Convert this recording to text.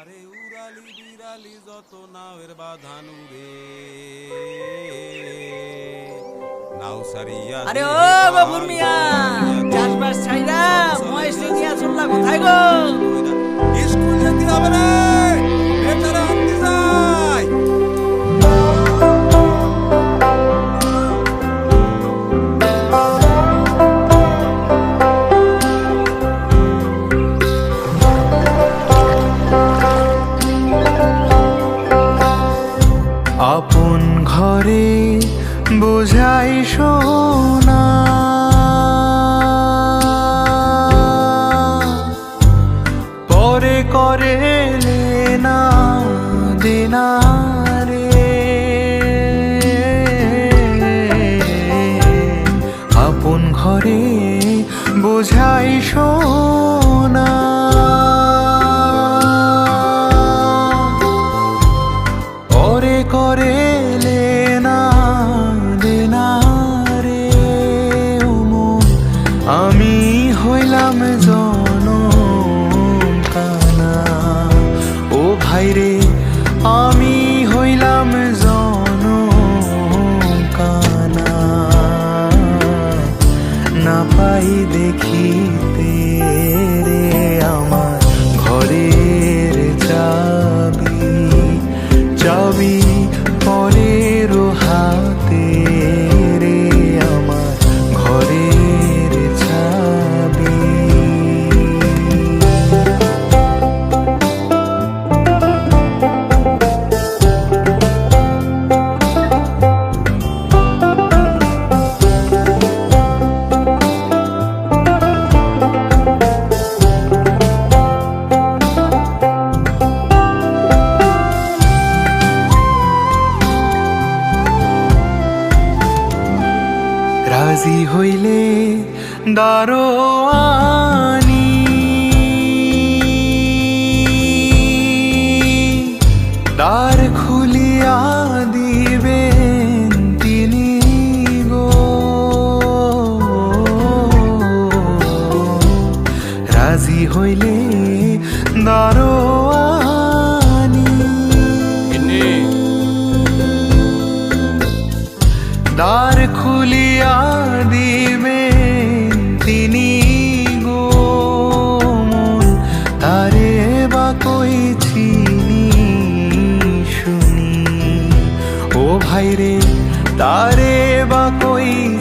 আরে উড়ালি বিড়ালি যত নাওয়ের বাঁধানু রে নাও সারিয়া আরে ও বাবুর মিয়া চাষবাস ছাইরা মহেশ দিয়া। চললা কোথায় গো ঘরে বোঝাই সোনা পরে করে না দেনা ঘরে বোঝাই সোনা আমি হইলাম জন কানা না পাই দেখিতে রে আমার ঘরের চাবি। চাবি পরের হাতে রাজি হইলে দারোয়ানি দ্বার খুলিয়া দিবে তিনি গো মন। তারে বা কই চিনি শুনি। ও ভাই রে তারে বা কই